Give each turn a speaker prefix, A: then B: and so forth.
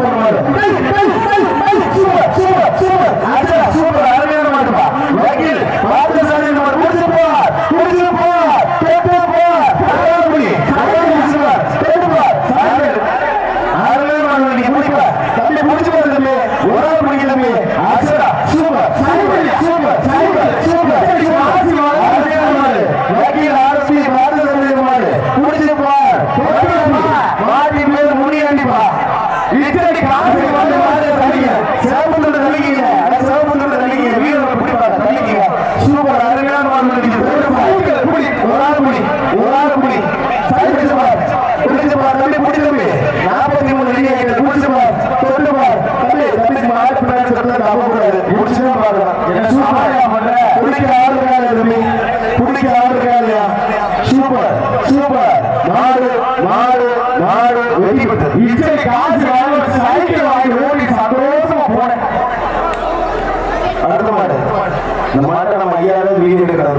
A: Super மாடு டேய், டேய், டேய், டேய், சூப்பர் சூப்பர் சூப்பர் ஆச்சா சூப்பர் அருமையான மாடுப்பா வக்கீல் பார்த்தசாரதி மாடு முடிச்சு போவார் முடிச்சு போவார் கேட்டு போவார் கடாபுடி கடாபுடி சுவர் கேட்டு போவார் அருமையான மாடு நீ முடிப்பா தம்பி முடிச்சு போறது தம்பி ஒரு ஆள் முடிக்க தம்பி ஆச்சா super super super super super அருமையான மாடு வக்கீல் ஆர்சி பார்த்தசாரதி மாடு முடிச்சு போவார் மாடி மேல் முடியாண்டிப்பா இத்தனை காசு வந்து மாடு தள்ளிங்க சிவப்புந்தோட தள்ளிங்க சிவப்புந்தோட தள்ளிங்க வீரரை பிடிப்பாங்க தள்ளிங்க சூப்பர் அருமையான மாடு நடிக்குது புடி ஒரு ஆள் புடி ஒரு ஆள் புடி பிடிச்சு பார் பிடிச்சு பார் தம்பி பிடி தம்பி. நாற்பத்தி மூணு அடி ஆகிட்டு பிடிச்சு பார் தொட்டு பார். தம்பி தம்பி மாடு பின்னாடி தொட்டு நம்ப கூடாது பிடிச்சு பாருங்க. சூப்பர். பிடிக்க ஆள் இருக்கா தம்பி. பிடிக்க ஆள் இருக்கா இல்லையா? சூப்பர். சூப்பர். மாடு மாடு மாடு இந்த மாட்டை நம்ம ஐயாவது வீடு எடுக்கிறோம்